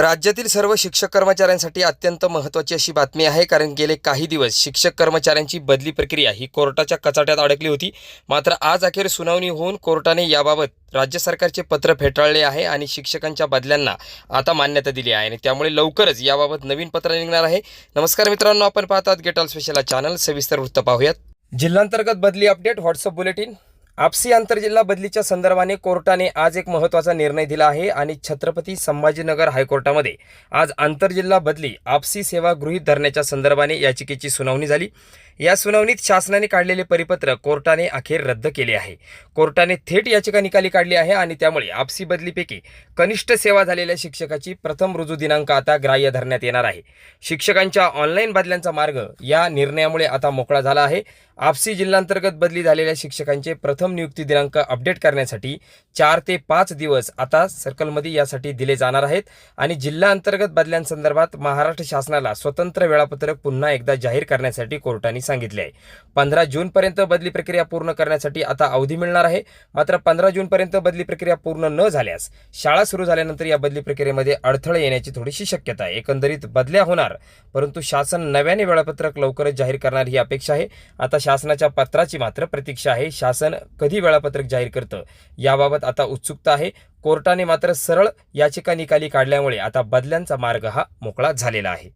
राज्यातील सर्व शिक्षक कर्मचाऱ्यांसाठी अत्यंत महत्त्वाची अशी बातमी आहे कारण गेले काही दिवस शिक्षक कर्मचाऱ्यांची बदली प्रक्रिया ही कोर्टाच्या कचाट्यात अडकली होती. मात्र आज अखेर सुनावणी होऊन कोर्टाने याबाबत राज्य सरकारचे पत्र फेटाळले आहे आणि शिक्षकांच्या बदल्यांना आता मान्यता दिली आहे आणि त्यामुळे लवकरच याबाबत नवीन पत्र निघणार आहे. नमस्कार मित्रांनो आपण पाहतात गेटॉल स्पेशल चॅनल. सविस्तर वृत्त पाहूयात. जिल्हांतर्गत बदली अपडेट व्हॉट्सअप बुलेटिन. आपसी आंतरजिल्हा बदलीच्या संदर्भाने कोर्टाने आज एक महत्त्वाचा निर्णय दिला आहे आणि छत्रपती संभाजीनगर हायकोर्टामध्ये आज आंतरजिल्हा बदली आपसी सेवा गृहीत धरण्याच्या संदर्भाने याचिकेची सुनावणी झाली. या सुनावणीत शासनाने काढलेले परिपत्र कोर्टाने अखेर रद्द केले आहे. कोर्टाने थेट याचिका निकाली काढली आहे आणि त्यामुळे आपसी बदलीपैकी कनिष्ठ सेवा झालेल्या शिक्षकाची प्रथम रुजू दिनांक आता ग्राह्य धरण्यात येणार आहे. शिक्षकांच्या ऑनलाईन बदल्यांचा मार्ग या निर्णयामुळे आता मोकळा झाला आहे. आपसी जिल्हांतर्गत बदली झालेल्या शिक्षकांचे प्रथम नियुक्ती दिनांक अपडेट करण्यासाठी चार ते पाच दिवस आता सर्कलमध्ये यासाठी दिले जाणार आहेत. आणि जिल्हा अंतर्गत बदल्यांसंदर्भात महाराष्ट्र शासनाला स्वतंत्र वेळापत्रक पुन्हा एकदा जाहीर करण्यासाठी कोर्टाने सांगितले आहे. पंधरा जूनपर्यंत बदली प्रक्रिया पूर्ण करण्यासाठी आता अवधी मिळणार आहे. मात्र पंधरा जूनपर्यंत बदली प्रक्रिया पूर्ण न झाल्यास शाळा सुरू झाल्यानंतर या बदली प्रक्रियेमध्ये अडथळे येण्याची थोडीशी शक्यता आहे. एकंदरीत बदल्या होणार परंतु शासन नव्याने वेळापत्रक लवकरच जाहीर करणार ही अपेक्षा आहे. आता शासनाच्या पत्राची मात्र प्रतीक्षा आहे. शासन कधी वेळापत्रक जाहीर करतं? याबाबत आता उत्सुकता आहे. कोर्टाने मात्र सरळ याचिका निकाली काढल्यामुळे आता बदल्यांचा मार्ग हा मोकळा झालेला आहे.